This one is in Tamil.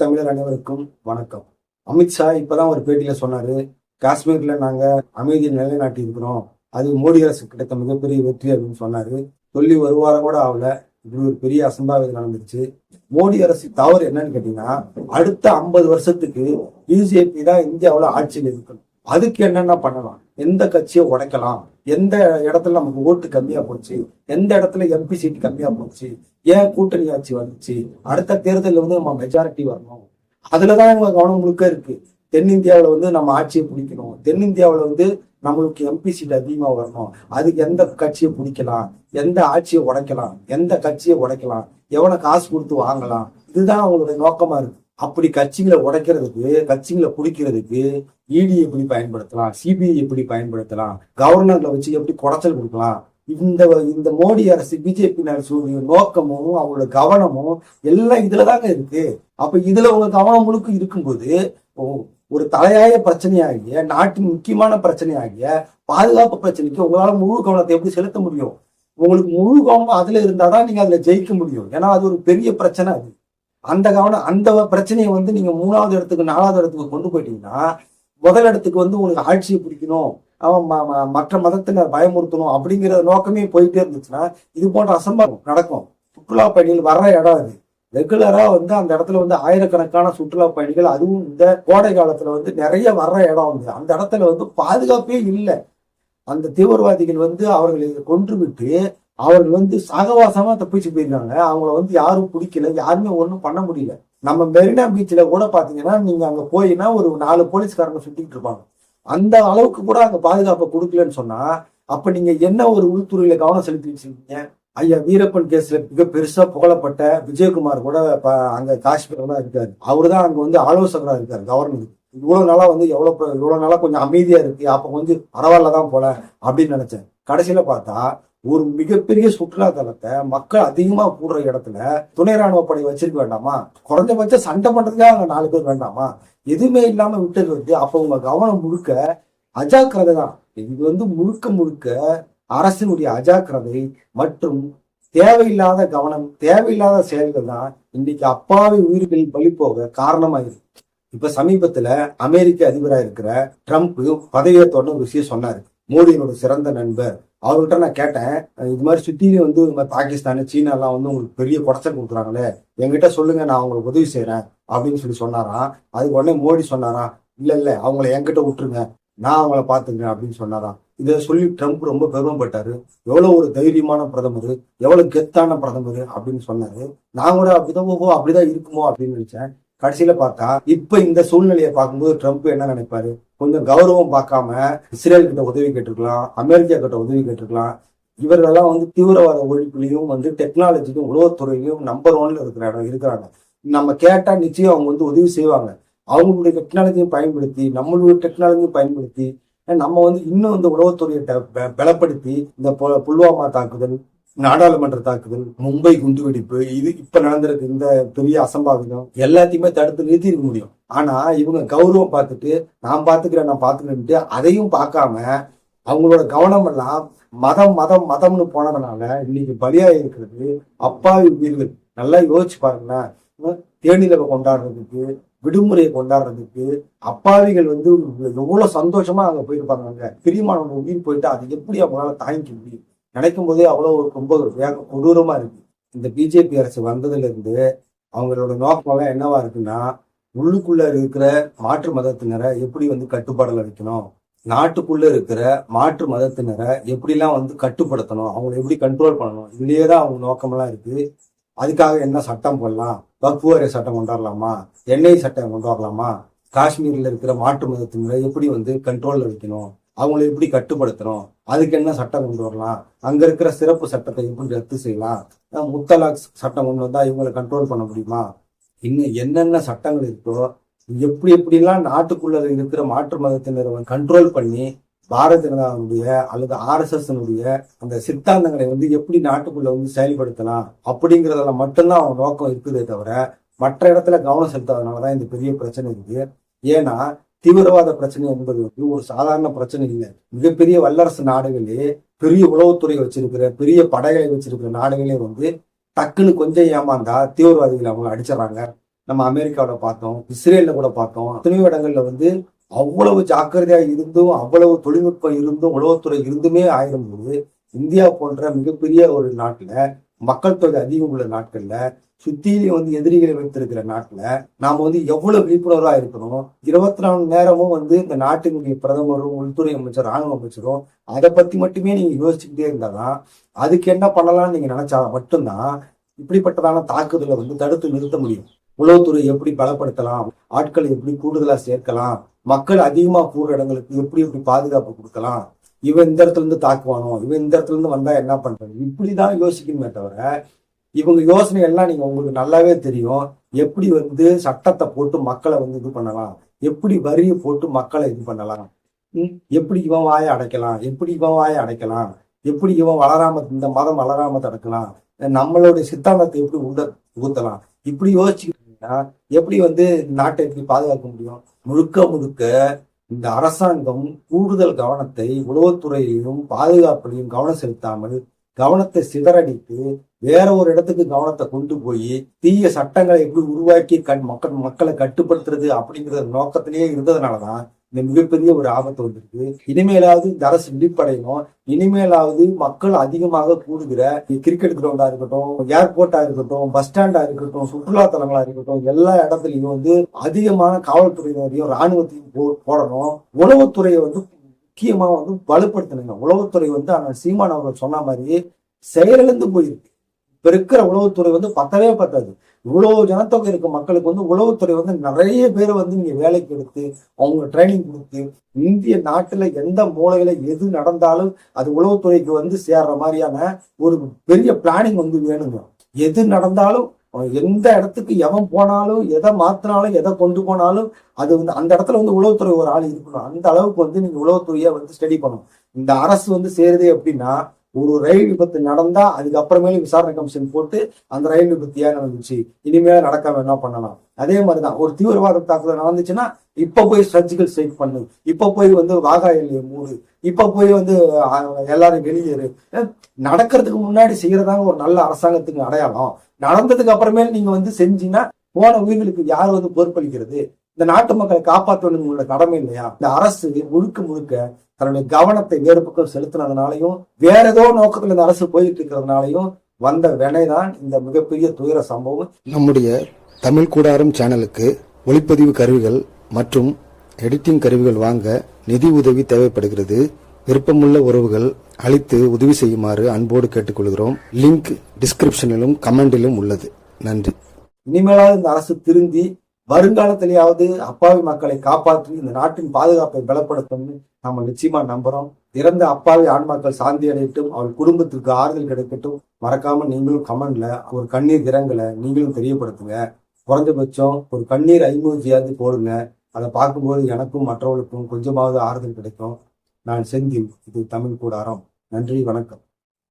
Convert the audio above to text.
தமிழர் அனைவருக்கும் வணக்கம். அமித்ஷா இப்பதான் ஒரு பேட்டியில சொன்னாரு காஷ்மீர்ல நாங்க அமைதியை நிலைநாட்டி இருக்கிறோம் அது மோடி அரசு கிடைத்த மிகப்பெரிய வெற்றி அப்படின்னு சொன்னாரு. சொல்லி ஒரு வாரம் கூட ஆகல இப்படி ஒரு பெரிய அசம்பாவிதம் நடந்துருச்சு. மோடி அரசு தவறு என்னன்னு கேட்டீங்கன்னா அடுத்த ஐம்பது வருஷத்துக்கு பிஜேபி தான் இந்தியாவுல ஆட்சியில் இருக்கணும். அதுக்கு என்னென்ன பண்ணலாம்? எந்த கட்சியை உடைக்கலாம்? எந்த இடத்துல நமக்கு ஓட்டு கம்மியா போச்சு? எந்த இடத்துல எம்பி சீட் கம்மியா போச்சு? ஏன் கூட்டணி ஆட்சி வந்துச்சு? அடுத்த தேர்தலில் வந்து நம்ம மெஜாரிட்டி வரணும். அதுலதான் எங்க கவனம் முழுக்க இருக்கு. தென்னிந்தியாவில் வந்து நம்ம ஆட்சியை பிடிக்கணும். தென்னிந்தியாவில் வந்து நம்மளுக்கு எம்பி சீட் அதிகமாக வரணும். அதுக்கு எந்த கட்சியை பிடிக்கலாம்? எந்த ஆட்சியை உடைக்கலாம்? எந்த கட்சியை உடைக்கலாம்? எவ்வளோ காசு கொடுத்து வாங்கலாம்? இதுதான் அவங்களுடைய நோக்கமா இருக்கு. அப்படி கட்சிகளை உடைக்கிறதுக்கு கட்சிகளை பிடிக்கிறதுக்கு இடி எப்படி பயன்படுத்தலாம் சிபிஐ எப்படி பயன்படுத்தலாம் கவர்னர்ல வச்சு எப்படி குடைச்சல் கொடுக்கலாம் இந்த இந்த மோடி அரசு பிஜேபி அரசுடைய நோக்கமும் அவங்களோட கவனமும் எல்லாம் இதுலதாங்க இருக்கு. அப்ப இதுல உங்க கவனம் முழுக்க இருக்கும்போது ஓ- ஒரு தலையாய பிரச்சனையாகிய நாட்டின் முக்கியமான பிரச்சனையாகிய பாதுகாப்பு பிரச்சனைக்கு உங்களால முழு கவனத்தை எப்படி செலுத்த முடியும்? உங்களுக்கு முழு கவனம் அதுல இருந்தாதான் நீங்க அதுல ஜெயிக்க முடியும். ஏன்னா அது ஒரு பெரிய பிரச்சனை அது. அந்த கவனம் அந்த பிரச்சனையை வந்து நீங்க மூணாவது இடத்துக்கு நாலாவது இடத்துக்கு கொண்டு போயிட்டீங்கன்னா முதல் இடத்துக்கு வந்து உங்களுக்கு ஆட்சியை பிடிக்கணும் அவன் ம- மற்ற மதத்தினர் பயமுறுத்தணும் அப்படிங்கிற நோக்கமே போயிட்டே இருந்துச்சுன்னா இது போன்ற அசம்பவம் நடக்கும். சுற்றுலா பயணிகள் வர்ற இடம் அது. ரெகுலரா வந்து அந்த இடத்துல வந்து ஆயிரக்கணக்கான சுற்றுலா பயணிகள் அதுவும் இந்த கோடை காலத்துல வந்து நிறைய வர்ற இடம் வந்து அந்த இடத்துல வந்து பாதுகாப்பே இல்லை. அந்த தீவிரவாதிகள் வந்து அவர்களை கொன்று விட்டு அவர்கள் வந்து சகவாசமா தப்பிச்சு போயிருக்காங்க. அவங்கள வந்து யாரும் பிடிக்கல. யாருமே ஒன்றும் பண்ண முடியல. நம்ம மெரினா பீச்சில் கூட பார்த்தீங்கன்னா நீங்கள் அங்கே போயின்னா ஒரு நாலு போலீஸ்காரங்க சுட்டிக்கிட்டு இருப்பாங்க. அந்த அளவுக்கு கூட அங்கே பாதுகாப்பை கொடுக்கலன்னு சொன்னால் அப்போ நீங்கள் என்ன ஒரு உள்துறையில் கவனம் செலுத்திட்டு ஐயா வீரப்பன் கேஸில் மிக பெருசாக புகழப்பட்ட விஜயகுமார் கூட இப்போ அங்கே காஷ்மீரில் தான் இருக்கார். அவர் தான் அங்கே வந்து ஆலோசகராக இருக்கார் கவர்மெண்ட் இவ்வளோ நாளாக வந்து எவ்வளோ இவ்வளோ நாளாக கொஞ்சம் அமைதியாக இருக்கு. அப்போ கொஞ்சம் பரவாயில்ல தான் போல அப்படின்னு நினச்சேன். கடைசியில் பார்த்தா ஒரு மிகப்பெரிய சுற்றுலா தலத்தை மக்கள் அதிகமா கூடுற இடத்துல துணை ராணுவ படை வச்சிருக்க வேண்டாமா? குறைஞ்சபட்சம் சண்டை பண்றதுக்காக அங்க நாலு பேர் வேண்டாமா? எதுவுமே இல்லாம விட்டது வந்து அப்ப உங்க கவனம் முழுக்க அஜாக்கிரதை தான். இது வந்து முழுக்க முழுக்க அரசினுடைய அஜாக்கிரதை மற்றும் தேவையில்லாத கவனம் தேவையில்லாத செயல்கள் தான் இன்னைக்கு அப்பாவி உயிர்கள் பலி போக காரணமா இப்ப சமீபத்துல அமெரிக்க அதிபராக இருக்கிற ட்ரம்ப் பதவியை ஒரு விஷயம் சொன்னாரு. மோடியினோட சிறந்த நண்பர். அவர்கிட்ட நான் கேட்டேன் இது மாதிரி சுத்தியும் வந்து இந்த மாதிரி பாகிஸ்தான் சீனா எல்லாம் வந்து உங்களுக்கு பெரிய குடச்சல் கொடுக்குறாங்களே எங்கிட்ட சொல்லுங்க நான் அவங்களுக்கு உதவி செய்யறேன் அப்படின்னு சொல்லி சொன்னாராம். அதுக்கு உடனே மோடி சொன்னாராம் இல்ல இல்ல அவங்கள என்கிட்ட விட்டுருங்க நான் அவங்கள பாத்துக்கிறேன் அப்படின்னு சொன்னாராம். இதை சொல்லி ட்ரம்ப் ரொம்ப பெருமைப்பட்டாரு. எவ்வளவு ஒரு தைரியமான பிரதமர் எவ்வளவு கெத்தான பிரதமர் அப்படின்னு சொன்னாரு. நான் கூட அப்படிதான் ஓஹோ அப்படிதான் இருக்குமோ அப்படின்னு நினைச்சேன். கடைசியில பார்த்தா இப்ப இந்த சூழ்நிலையை பார்க்கும்போது ட்ரம்ப் என்ன நினைப்பாரு? கொஞ்சம் கௌரவம் பார்க்காம இஸ்ரேல் கிட்ட உதவி கேட்டிருக்கலாம் அமெரிக்கா கிட்ட உதவி கேட்டிருக்கலாம். இவர்களெல்லாம் வந்து தீவிரவாத ஒழிப்புலையும் வந்து டெக்னாலஜிக்கும் உளவுத்துறையிலையும் நம்பர் ஒன்ல இருக்கிற இடம் இருக்கிறாங்க. நம்ம கேட்டா நிச்சயம் அவங்க வந்து உதவி செய்வாங்க. அவங்களுடைய டெக்னாலஜியும் பயன்படுத்தி நம்மளுடைய டெக்னாலஜியும் பயன்படுத்தி நம்ம வந்து இன்னும் இந்த உளவுத்துறையை பலப்படுத்தி இந்த புல்வாமா தாக்குதல் நாடாளுமன்ற தாக்குதல் மும்பை குண்டுவெடிப்பு இது இப்ப நடந்திருக்கு இந்த பெரிய அசம்பாவிதம் எல்லாத்தையுமே தடுத்து நிறுத்திருக்க முடியும். ஆனா இவங்க கௌரவம் பார்த்துட்டு நான் பாத்துக்கிறேன் நான் பாத்துக்கிறேன்ட்டு அதையும் பார்க்காம அவங்களோட கவனம் எல்லாம் மதம் மதம் மதம்னு போனதுனால இன்னைக்கு பலியா இருக்கிறது அப்பாவி உயிர்கள். நல்லா யோசிச்சு பாருங்களேன். தேனிலவை கொண்டாடுறதுக்கு விடுமுறையை கொண்டாடுறதுக்கு அப்பாவிகள் வந்து எவ்வளவு சந்தோஷமா அங்க போயிருப்பாங்க அங்க. பிரியமானவங்க உயிர் போயிட்டு அது எப்படி அவங்களால தாங்கிக்க முடியும்? நினைக்கும் போதே அவ்வளோ ஒரு ரொம்ப கொடூரமாக கொடூரமா இருக்கு. இந்த பிஜேபி அரசு வந்ததுலேருந்து அவங்களோட நோக்கமெல்லாம் என்னவா இருக்குன்னா உள்ளுக்குள்ள இருக்கிற மாற்று மதத்தினரை எப்படி வந்து கட்டுப்பாடல வைக்கணும்? நாட்டுக்குள்ள இருக்கிற மாற்று மதத்தினரை எப்படிலாம் வந்து கட்டுப்படுத்தணும்? அவங்களை எப்படி கண்ட்ரோல் பண்ணணும்? இதுலயே தான் அவங்க நோக்கமெல்லாம் இருக்கு. அதுக்காக என்ன சட்டம் போடலாம்? வக்ஃபுவரை சட்டம் கொண்டாடலாமா எண்ணெய் சட்டம் கொண்டு வரலாமா? காஷ்மீர்ல இருக்கிற மாற்று மதத்தினரை எப்படி வந்து கண்ட்ரோல்ல வைக்கணும்? அவங்களை எப்படி கட்டுப்படுத்தணும்? அதுக்கு என்ன சட்டம் கொண்டு வரலாம்? அங்க இருக்கிற சிறப்பு சட்டத்தை எப்படி ரத்து செய்யலாம்? முத்தலாக் சட்டம் கொண்டு வந்தா இவங்களை கண்ட்ரோல் பண்ண முடியுமா? இன்னும் என்னென்ன சட்டங்கள் இருக்கோ எப்படி எப்படிலாம் நாட்டுக்குள்ள இருக்கிற மாற்று மதத்தினரை கண்ட்ரோல் பண்ணி பாரத ஜனதாவுடைய அல்லது ஆர்எஸ்எஸ்னுடைய அந்த சித்தாந்தங்களை வந்து எப்படி நாட்டுக்குள்ள வந்து செயல்படுத்தலாம் அப்படிங்கிறதுல மட்டும்தான் அவங்க நோக்கம் இருக்குதே தவிர மற்ற இடத்துல கவனம் செலுத்தாதனாலதான் இந்த பெரிய பிரச்சனை இருக்கு. ஏன்னா தீவிரவாத பிரச்சனை என்பது வந்து ஒரு சாதாரண பிரச்சனை இல்லை. மிகப்பெரிய வல்லரசு நாடுகளே பெரிய உளவுத்துறை வச்சிருக்கிற பெரிய படைகளை வச்சிருக்கிற நாடுகளே வந்து டக்குன்னு கொஞ்சம் ஏமாந்தா தீவிரவாதிகளை அவங்க அடிச்சிடறாங்க. நம்ம அமெரிக்காவில் பார்த்தோம் இஸ்ரேல்ல கூட பார்த்தோம். எத்தனையோ இடங்கள்ல வந்து அவ்வளவு ஜாக்கிரதையா இருந்தும் அவ்வளவு தொழில்நுட்பம் இருந்தும் உளவுத்துறை இருந்துமே ஆயிரும் போது இந்தியா போன்ற மிகப்பெரிய ஒரு நாட்டுல மக்கள் தொகை அதிகம் உள்ள நாட்கள்ல சுத்தியிலையும் வந்து எதிரிகளை வைத்திருக்கிற நாட்டுல நாம வந்து எவ்வளவு விழிப்புணர்வா இருக்கணும்? இருபத்தி நாலு மணி நேரமும் வந்து இந்த நாட்டினுடைய பிரதமரும் உள்துறை அமைச்சர் ராணுவ அமைச்சரும் அதை பத்தி மட்டுமே நீங்க யோசிச்சுக்கிட்டே இருந்தாதான் அதுக்கு என்ன பண்ணலாம்னு நீங்க நினைச்சா மட்டும்தான் இப்படிப்பட்டதான தாக்குதலை வந்து தடுத்து நிறுத்த முடியும். உளவுத்துறை எப்படி பலப்படுத்தலாம்? ஆட்களை எப்படி கூடுதலா சேர்க்கலாம்? மக்கள் அதிகமா கூடுற இடங்களுக்கு எப்படி எப்படி பாதுகாப்பு கொடுக்கலாம்? இவன் இந்த இடத்துல இருந்து தாக்குவானோ இவன் இந்த இடத்துல இருந்து வந்தா என்ன பண்றது? இப்படிதான் யோசிக்கணுமே தவிர இவங்க யோசனை எல்லாம் நீங்க உங்களுக்கு நல்லாவே தெரியும். எப்படி வந்து சட்டத்தை போட்டு மக்களை வந்து இது பண்ணலாம்? எப்படி வரியை போட்டு மக்களை இது பண்ணலாம்? எப்படி இவன் வாயை அடைக்கலாம்? எப்படி இவன் வாயை அடைக்கலாம்? எப்படி இவன் வளராம இந்த மதம் வளராம தடுக்கலாம்? நம்மளுடைய சித்தாந்தத்தை எப்படி உள்ள ஊத்தலாம் இப்படி யோசிச்சுக்கிட்டீங்கன்னா எப்படி வந்து நாட்டை எப்படி பாதுகாக்க முடியும்? முழுக்க முழுக்க இந்த அரசாங்கம் கூடுதல் கவனத்தை உளவுத்துறையிலும் பாதுகாப்பிலையும் கவனம் செலுத்தாமல் கவனத்தை சிதறடித்து வேற ஒரு இடத்துக்கு கவனத்தை கொண்டு போய் தீய சட்டங்களை எப்படி உருவாக்கி கண் மக்கள் மக்களை கட்டுப்படுத்துறது அப்படிங்கிற நோக்கத்திலேயே இருந்ததுனாலதான் இந்த மிகப்பெரிய ஒரு ஆபத்து வந்திருக்கு. இனிமேலாவது இந்த அரசு விழிப்படையணும். இனிமேலாவது மக்கள் அதிகமாக கூடுகிற கிரிக்கெட் கிரவுண்டா இருக்கட்டும் ஏர்போர்ட்டா இருக்கட்டும் பஸ் ஸ்டாண்டா இருக்கட்டும் சுற்றுலா தலங்களா இருக்கட்டும் எல்லா இடத்துலயும் வந்து அதிகமான காவல்துறையினரையும் ராணுவத்தையும் போ- போடணும். உளவுத்துறையை வந்து முக்கியமா வந்து வலுப்படுத்தணுங்க. உளவுத்துறை வந்து ஆனா சீமான் அவர்கள் சொன்ன மாதிரி செயலிழந்து போயிருக்கு. இப்ப இருக்கிற உளவுத்துறை வந்து பத்தவே பத்தாது. இவ்வளவு ஜனத்தொகை இருக்க மக்களுக்கு வந்து உளவுத்துறை வந்து நிறைய பேரை வந்து நீங்க வேலைக்கு எடுத்து அவங்க ட்ரைனிங் கொடுத்து இந்திய நாட்டுல எந்த மூலையில எது நடந்தாலும் அது உளவுத்துறைக்கு வந்து சேர்ற மாதிரியான ஒரு பெரிய பிளானிங் வந்து வேணுங்க. எது நடந்தாலும் எந்த இடத்துக்கு எவன் போனாலும் எதை மாத்தினாலும் எதை கொண்டு போனாலும் அது வந்து அந்த இடத்துல வந்து உளவுத்துறை ஒரு ஆள் இருக்கணும். அந்த அளவுக்கு வந்து நீங்க உளவுத்துறையை வந்து ஸ்டடி பண்ணணும். இந்த அரசு வந்து சேருது அப்படின்னா ஒரு ரயில் விபத்து நடந்தா அதுக்கப்புறமேல விசாரணை கமிஷன் போட்டு அந்த ரயில் விபத்து ஏன் நடந்துச்சு? இனிமேல நடக்காம என்ன பண்ணலாம்? அதே மாதிரிதான். ஒரு தீவிரவாத தாக்குதல் நடந்துச்சுன்னா இப்ப போய் சர்ஜிக்கல் ஸ்ட்ரைக் பண்ணு. இப்ப போய் வந்து வாகா எல்லையை மூடு. இப்ப போய் வந்து எல்லாரும் வெளியேறு. நடக்கிறதுக்கு முன்னாடி செய்யறதாங்க ஒரு நல்ல அரசாங்கத்துக்கு அடையாளம். நடந்ததுக்கு அப்புறமேல் நீங்க வந்து செஞ்சீங்கன்னா போன உயிர்களுக்கு யார் வந்து பொறுப்பளிக்கிறது? இந்த நாட்டு மக்களை காப்பாற்ற வேண்டியது உங்களோட கடமை இல்லையா? இந்த அரசு முழுக்க முழுக்க தன்னுடைய கவனத்தை வேறு பக்கம் செலுத்தினதுனாலையும் வேற ஏதோ நோக்கத்துல இந்த அரசு போயிட்டு இருக்கிறதுனாலையும் வந்த வினைதான் இந்த மிகப்பெரிய துயர சம்பவம். நம்முடைய தமிழ் கூடாரம் சேனலுக்கு ஒளிப்பதிவு கருவிகள் மற்றும் எடிட்டிங் கருவிகள் வாங்க நிதி உதவி தேவைப்படுகிறது. விருப்பமுள்ள உறவுகள் அளித்து உதவி செய்யுமாறு அன்போடு கேட்டுக்கொள்கிறோம். லிங்க் டிஸ்கிரிப்ஷனிலும் கமெண்டிலும் உள்ளது. நன்றி. இனிமேலாவது இந்த அரசு திருந்தி வருங்காலத்திலேயாவது அப்பாவி மக்களை காப்பாற்றி இந்த நாட்டின் பாதுகாப்பை பலப்படுத்தும்னு நம்ம நிச்சயமா நம்புறோம். இறந்த அப்பாவி ஆன்மாக்கள் சாந்தி அடையட்டும் அவள் குடும்பத்திற்கு ஆறுதல் கிடைக்கட்டும். மறக்காம நீங்களும் கமெண்ட்ல ஒரு கண்ணீர் இரங்கலை நீங்களும் தெரியப்படுத்துங்க. குறைஞ்சபட்சம் ஒரு கண்ணீர் ஐமூஜியாவது போடுங்க. அதை பார்க்கும்போது எனக்கும் மற்றவர்களுக்கும் கொஞ்சமாவது ஆறுதல் கிடைக்கும். நான் செந்தில் இது தமிழ் கூடாரம். நன்றி வணக்கம்.